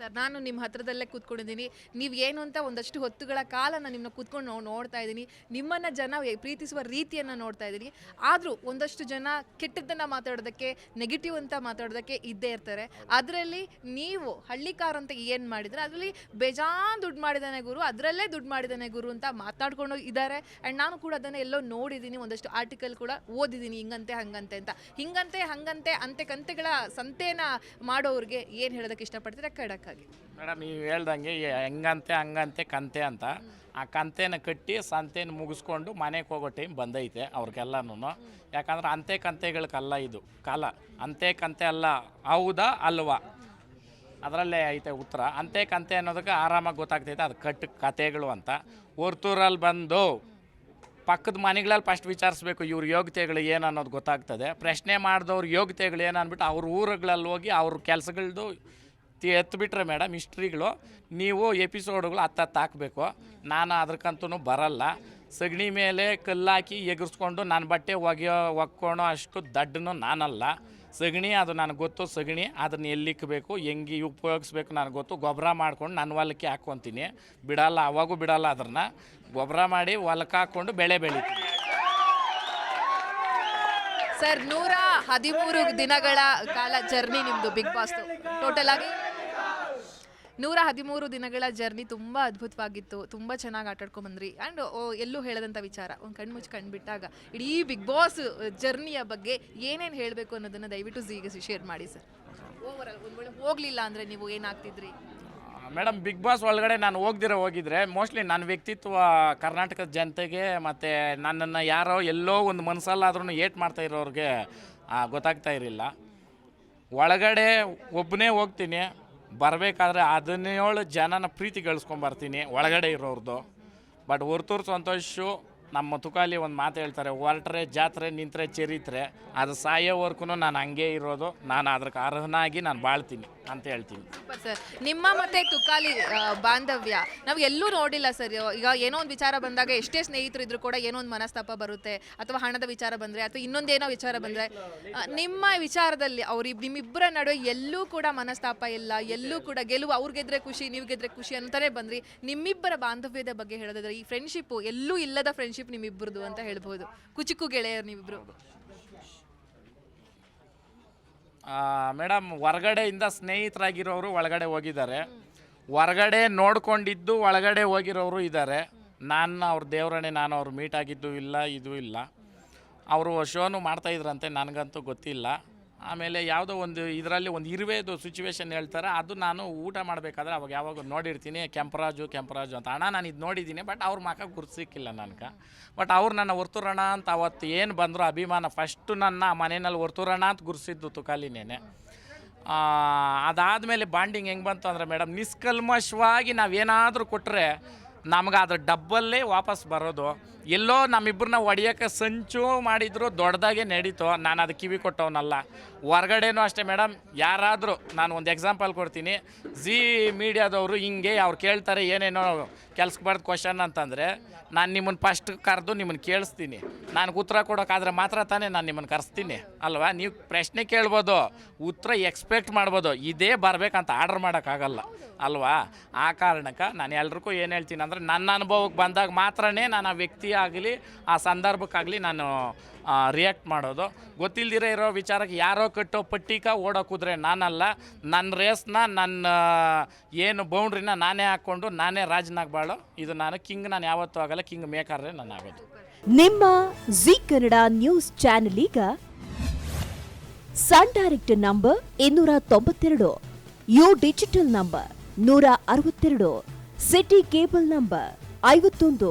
Sir, ನಾನು ನಿಮ್ಮ ಹತ್ರದಲ್ಲೇ ಕೂತ್ಕೊಂಡಿದ್ದೀನಿ. ನೀವು ಏನು ಅಂತ ಒಂದಷ್ಟು ಹೊತ್ತುಗಳ ಕಾಲ ನಾನು ನಿಮ್ಮನ್ನ ಕೂತ್ಕೊಂಡು ನೋಡ್ತಾ ಇದ್ದೀನಿ. ನಿಮ್ಮನ್ನು ಜನ ಪ್ರೀತಿಸುವ ರೀತಿಯನ್ನು ನೋಡ್ತಾ ಇದ್ದೀನಿ. ಆದರೂ ಒಂದಷ್ಟು ಜನ ಕೆಟ್ಟದ್ದನ್ನು ಮಾತಾಡೋದಕ್ಕೆ ನೆಗೆಟಿವ್ ಅಂತ ಮಾತಾಡೋದಕ್ಕೆ ಇದ್ದೇ ಇರ್ತಾರೆ. ಅದರಲ್ಲಿ ನೀವು ಹಳ್ಳಿಕಾರ ಅಂತ ಏನು ಮಾಡಿದರೆ ಅದರಲ್ಲಿ ಬೇಜಾನ್ ದುಡ್ಡು ಮಾಡಿದಾನೆ ಗುರು, ಅದರಲ್ಲೇ ದುಡ್ಡು ಮಾಡಿದಾನೆ ಗುರು ಅಂತ ಮಾತಾಡ್ಕೊಂಡು ಇದ್ದಾರೆ ಆ್ಯಂಡ್ ನಾನು ಕೂಡ ಅದನ್ನು ಎಲ್ಲೋ ನೋಡಿದ್ದೀನಿ ಒಂದಷ್ಟು ಆರ್ಟಿಕಲ್ ಕೂಡ ಓದಿದ್ದೀನಿ ಹಿಂಗಂತೆ, ಹಂಗಂತೆ ಅಂತ. ಹಿಂಗಂತೆ, ಹಂಗಂತೆ, ಅಂತೆ ಕಂತೆಗಳ ಸಂತೇನ ಮಾಡೋರಿಗೆ ಏನು ಹೇಳೋದಕ್ಕೆ ಇಷ್ಟಪಡ್ತೀರಾ? ಮೇಡಮ್, ನೀವು ಹೇಳ್ದಂಗೆ ಹೆಂಗಂತೆ, ಹಂಗಂತೆ, ಕಂತೆ ಅಂತ. ಆ ಕಂತೆನ ಕಟ್ಟಿ ಸಂತೆನ ಮುಗಿಸ್ಕೊಂಡು ಮನೆಗೆ ಹೋಗೋ ಟೈಮ್ ಬಂದೈತೆ ಅವ್ರಿಗೆಲ್ಲನೂ ಯಾಕಂದ್ರೆ ಅಂತೆ ಕಂತೆಗಳಕ್ಕಲ್ಲ ಇದು, ಕಾಲ. ಅಂತೆ ಕಂತೆ ಅಲ್ಲ, ಹೌದಾ, ಅಲ್ವಾ? ಅದರಲ್ಲೇ ಐತೆ ಉತ್ತರ. ಅಂತೆ ಕಂತೆ ಅನ್ನೋದಕ್ಕೆ ಆರಾಮಾಗಿ ಗೊತ್ತಾಗ್ತೈತೆ, ಅದು ಕಟ್ಟು ಕತೆಗಳು ಅಂತ. ಹೊರ್ತೂರಲ್ಲಿ ಬಂದು ಪಕ್ಕದ ಮನೆಗಳಲ್ಲಿ ಫಸ್ಟ್ ವಿಚಾರಿಸ್ಬೇಕು ಇವ್ರ ಯೋಗ್ಯತೆಗಳು ಏನು ಅನ್ನೋದು ಗೊತ್ತಾಗ್ತದೆ. ಪ್ರಶ್ನೆ ಮಾಡಿದವ್ರ ಯೋಗ್ಯತೆಗಳು ಏನು ಅಂದ್ಬಿಟ್ಟು ಅವ್ರ ಊರುಗಳಲ್ಲಿ ಹೋಗಿ ಅವ್ರ ಕೆಲಸಗಳದ್ದು ಎತ್ಬಿಟ್ರೆ ಮೇಡಮ್ ಹಿಸ್ಟ್ರಿಗಳು. ನೀವು ಎಪಿಸೋಡ್ಗಳು ಹತ್ತತ್ತು ಹಾಕಬೇಕು. ನಾನು ಅದಕ್ಕಂತೂ ಬರಲ್ಲ. ಸಗಣಿ ಮೇಲೆ ಕಲ್ಲಾಕಿ ಎಗರ್ಸ್ಕೊಂಡು ನನ್ನ ಬಟ್ಟೆ ಒಗೆಯೋ, ಒಕ್ಕೊಳೋ ಅಷ್ಟು ದಡ್ಡನು ನಾನಲ್ಲ. ಸಗಣಿ ಅದು ನನಗೆ ಗೊತ್ತು ಸಗಣಿ, ಅದನ್ನ ಎಲ್ಲಿಕ್ಕಬೇಕು ಹೆಂಗೆ ಉಪಯೋಗಿಸ್ಬೇಕು ನನಗೆ ಗೊತ್ತು. ಗೊಬ್ಬರ ಮಾಡ್ಕೊಂಡು ನನ್ನ ಹೊಲಕ್ಕೆ ಹಾಕ್ಕೊತೀನಿ. ಬಿಡಲ್ಲ, ಅವಾಗೂ ಬಿಡಲ್ಲ ಅದನ್ನು ಗೊಬ್ಬರ ಮಾಡಿ ಹೊಲಕ್ಕೆ ಹಾಕ್ಕೊಂಡು ಬೆಳೆ ಬೆಳಿತೀನಿ. ಸರ್, ನೂರ ಹದಿಮೂರು ದಿನಗಳ ಕಾಲ ಜರ್ನಿ ನಿಮ್ಮದು ಬಿಗ್ ಬಾಸ್ ಟೋಟಲ್ ಆಗಿ ನೂರ ಹದಿಮೂರು ದಿನಗಳ ಜರ್ನಿ ತುಂಬ ಅದ್ಭುತವಾಗಿತ್ತು. ತುಂಬ ಚೆನ್ನಾಗಿ ಆಟಾಡ್ಕೊಂಡ್ ಬಂದ್ರಿ. ಆ್ಯಂಡ್ ಎಲ್ಲೂ ಹೇಳದಂಥ ವಿಚಾರ. ಒಂದು ಕಣ್ಣು ಮುಚ್ಚಿ ಕಣ್ಬಿಟ್ಟಾಗ ಇಡೀ ಬಿಗ್ ಬಾಸ್ ಜರ್ನಿಯ ಬಗ್ಗೆ ಏನೇನು ಹೇಳಬೇಕು ಅನ್ನೋದನ್ನು ದಯವಿಟ್ಟು ಈಗ ಶೇರ್ ಮಾಡಿ ಸರ್ ಓವರ್ ಒಂದು ವೇಳೆ ಹೋಗಲಿಲ್ಲ ಅಂದರೆ ನೀವು ಏನಾಗ್ತಿದ್ರಿ? ಮೇಡಮ್ ಬಿಗ್ ಬಾಸ್ ಒಳಗಡೆ ನಾನು ಹೋಗ್ದಿರೋ ಹೋಗಿದ್ರೆ ಮೋಸ್ಟ್ಲಿ ನನ್ನ ವ್ಯಕ್ತಿತ್ವ ಕರ್ನಾಟಕದ ಜನತೆಗೆ ಮತ್ತು ನನ್ನನ್ನು ಯಾರೋ ಎಲ್ಲೋ ಒಂದು ಮನಸ್ಸಲ್ಲಾದ್ರೂ ಏಟ್ ಮಾಡ್ತಾ ಇರೋರಿಗೆ ಗೊತ್ತಾಗ್ತಾ ಇರಲಿಲ್ಲ. ಒಳಗಡೆ ಒಬ್ಬನೇ ಹೋಗ್ತೀನಿ. ಬರಬೇಕಾದ್ರೆ ಹದಿನೇಳು ಜನನ ಪ್ರೀತಿ ಗಳಿಸ್ಕೊಂಬರ್ತೀನಿ ಒಳಗಡೆ ಇರೋರ್ದು. ಬಟ್ ಹೊರ್ತೂರು ಸಂತೋಷು ನಮ್ಮ ತುಕಾಲಿ ಒಂದು ಮಾತು ಹೇಳ್ತಾರೆ, ಹೊರಟ್ರೆ ಜಾತ್ರೆ, ನಿಂತರೆ ಚರಿತ್ರೆ. ಅದು ಸಾಯೋವರ್ಗು ನಾನು ಹಂಗೆ ಇರೋದು. ನಾನು ಅದಕ್ಕೆ ಅರ್ಹನಾಗಿ ನಾನು ಬಾಳ್ತೀನಿ. ಅಂತ ಹೇಳ್ತೀನಿ. ಸರ್ ನಿಮ್ಮ ಮತ್ತೆ ತುಕಾಲಿ ಬಾಂಧವ್ಯ, ನಾವು ಎಲ್ಲೂ ನೋಡಿಲ್ಲ ಸರ್ ಈಗ ಏನೋ ಒಂದು ವಿಚಾರ ಬಂದಾಗ ಎಷ್ಟೇ ಸ್ನೇಹಿತರು ಇದ್ರು ಕೂಡ ಏನೋ ಒಂದು ಮನಸ್ತಾಪ ಬರುತ್ತೆ, ಅಥವಾ ಹಣದ ವಿಚಾರ ಬಂದ್ರೆ, ಅಥವಾ ಇನ್ನೊಂದೇನೋ ವಿಚಾರ ಬಂದ್ರೆ ನಿಮ್ಮ ವಿಚಾರದಲ್ಲಿ ಅವ್ರ ನಿಮ್ಮಿಬ್ಬರ ನಡುವೆ ಎಲ್ಲೂ ಕೂಡ ಮನಸ್ತಾಪ ಇಲ್ಲ, ಎಲ್ಲೂ ಕೂಡ ಗೆಲುವು ಅವ್ರು ಗೆದ್ರೆ ಖುಷಿ, ನೀವು ಗೆದ್ರೆ ಖುಷಿ ಅಂತಾನೆ ಬಂದ್ರಿ. ನಿಮ್ಮಿಬ್ಬರ ಬಾಂಧವ್ಯದ ಬಗ್ಗೆ ಹೇಳೋದಾದ್ರೆ, ಈ ಫ್ರೆಂಡ್ಶಿಪ್ ಎಲ್ಲೂ ಇಲ್ಲದ ಫ್ರೆಂಡ್ಶಿಪ್ ನಿಮ್ಮಿಬ್ಬರದು ಅಂತ ಹೇಳ್ಬೋದು. ಕುಚಿಕ್ಕು ಗೆಳೆಯರು ನೀವಿಬ್ರು. ಮೇಡಮ್, ಹೊರಗಡೆಯಿಂದ ಸ್ನೇಹಿತರಾಗಿರೋರು ಒಳಗಡೆ ಹೋಗಿದ್ದಾರೆ. ಹೊರಗಡೆ ನೋಡ್ಕೊಂಡಿದ್ದು ಒಳಗಡೆ ಹೋಗಿರೋರು ಇದ್ದಾರೆ. ನಾನು ಅವ್ರ ದೇವರಣೆ ನಾನು ಅವ್ರು ಮೀಟ್ ಆಗಿದ್ದು ಇಲ್ಲ, ಇದು ಇಲ್ಲ. ಅವರು ಶೋನು ಮಾಡ್ತಾಯಿದ್ರಂತೆ ನನಗಂತೂ ಗೊತ್ತಿಲ್ಲ. ಆಮೇಲೆ ಯಾವುದೋ ಒಂದು ಇದರಲ್ಲಿ ಒಂದು ಇರುವೆದು ಸಿಚುವೇಶನ್ ಹೇಳ್ತಾರೆ, ಅದು ನಾನು ಊಟ ಮಾಡಬೇಕಾದ್ರೆ ಅವಾಗ ಯಾವಾಗ ನೋಡಿರ್ತೀನಿ, ಕೆಂಪರಾಜು ಕೆಂಪರಾಜು ಅಂತ. ಅಣ್ಣ, ನಾನು ಇದು ನೋಡಿದ್ದೀನಿ ಬಟ್ ಅವ್ರ ಮಾಕ ಗುರ್ಸಿಕ್ಕಿಲ್ಲ ನನಗೆ. ಬಟ್ ಅವ್ರು ನನ್ನ ಹೊರ್ತೂರಣ ಅಂತ ಅವತ್ತು ಏನು ಬಂದರು ಅಭಿಮಾನ ಫಸ್ಟು ನನ್ನ ಮನೆಯಲ್ಲಿ ಹೊರ್ತೂರಣ ಅಂತ ಗುರ್ಸಿದ್ದು ತುಕಾಲಿನೇನೆ. ಅದಾದಮೇಲೆ ಬಾಂಡಿಂಗ್ ಹೆಂಗೆ ಬಂತು ಅಂದರೆ ಮೇಡಮ್ ನಿಷ್ಕಲ್ಮಶವಾಗಿ ನಾವೇನಾದರೂ ಕೊಟ್ಟರೆ ನಮ್ಗೆ ಅದ್ರ ಡಬ್ಬಲ್ಲೇ ವಾಪಸ್ ಬರೋದು. ಎಲ್ಲೋ ನಮ್ಮಿಬ್ಬರನ್ನ ಹೊಡಿಯೋಕೆ ಸಂಚು ಮಾಡಿದ್ರು ದೊಡ್ಡದಾಗೆ ನಡೀತು, ನಾನು ಅದು ಕಿವಿ ಕೊಟ್ಟವನಲ್ಲ. ಹೊರ್ಗಡೆನೂ ಅಷ್ಟೇ, ಮೇಡಮ್. ಯಾರಾದರೂ ನಾನು ಒಂದು ಎಕ್ಸಾಂಪಲ್ ಕೊಡ್ತೀನಿ. ಜಿ ಮೀಡಿಯಾದವರು ಹಿಂಗೆ ಅವ್ರು ಕೇಳ್ತಾರೆ, ಏನೇನೋ ಕೆಲ್ಸಕ್ಕೆ ಬರ್ದು ಕ್ವಶನ್ ಅಂತಂದರೆ, ನಾನು ನಿಮ್ಮನ್ನು ಫಸ್ಟ್ ಕರೆದು ನಿಮ್ಮನ್ನು ಕೇಳಿಸ್ತೀನಿ. ನನಗೆ ಉತ್ತರ ಕೊಡೋಕ್ಕಾದ್ರೆ ಮಾತ್ರ ತಾನೇ ನಾನು ನಿಮ್ಮನ್ನು ಕರೆಸ್ತೀನಿ. ಅಲ್ವಾ? ನೀವು ಪ್ರಶ್ನೆ ಕೇಳ್ಬೋದು, ಉತ್ತರ ಎಕ್ಸ್ಪೆಕ್ಟ್ ಮಾಡ್ಬೋದು, ಇದೇ ಬರಬೇಕಂತ ಆರ್ಡ್ರ್ ಮಾಡೋಕ್ಕಾಗಲ್ಲ. ಅಲ್ವಾ? ಆ ಕಾರಣಕ್ಕೆ ನಾನು ಎಲ್ರಿಗೂ ಏನು ಹೇಳ್ತೀನಿ ಅಂದರೆ, ನನ್ನ ಅನುಭವಕ್ಕೆ ಬಂದಾಗ ಮಾತ್ರನೇ ನಾನು ಆ ವ್ಯಕ್ತಿ ಆಗಲಿ ಆ ಸಂದರ್ಭಕ್ಕಾಗಲಿ ನಾನು ರಿಯಾಕ್ಟ್ ಮಾಡೋದು. ಗೊತ್ತಿಲ್ದಿರೋ ಇರೋ ವಿಚಾರಕ್ಕೆ ಯಾರೋ ಕಟ್ಟೋ ಪಟ್ಟಿಕ ಓಡೋ ಕುದುರೆ ನಾನಲ್ಲ ನನ್ನ ರೇಸ್ನ ನನ್ನ ಏನು ಬೌಂಡ್ರಿನ ನಾನೇ ಹಾಕ್ಕೊಂಡು ನಾನೇ ರಾಜನಾಗಬಾಳು. ಇದು ನಾನು ಕಿಂಗ್ ನಾನು ಯಾವತ್ತೂ ಆಗಲ್ಲ ಕಿಂಗ್ ಮೇಕರ್ನೇ ನಾನು ಆಗೋದು. ನಿಮ್ಮ ಜಿ ಕನ್ನಡ ನ್ಯೂಸ್ ಚಾನೆಲ್ ಈಗ ಸನ್ ಡೈರೆಕ್ಟ್ ನಂಬರ್ ಇನ್ನೂರ ತೊಂಬತ್ತೆರಡು ಯು ಡಿಜಿಟಲ್ ನಂಬರ್ ನೂರ ಅರವತ್ತೆರಡು ಸಿಟಿ ಕೇಬಲ್ ನಂಬರ್ ಐವತ್ತೊಂದು.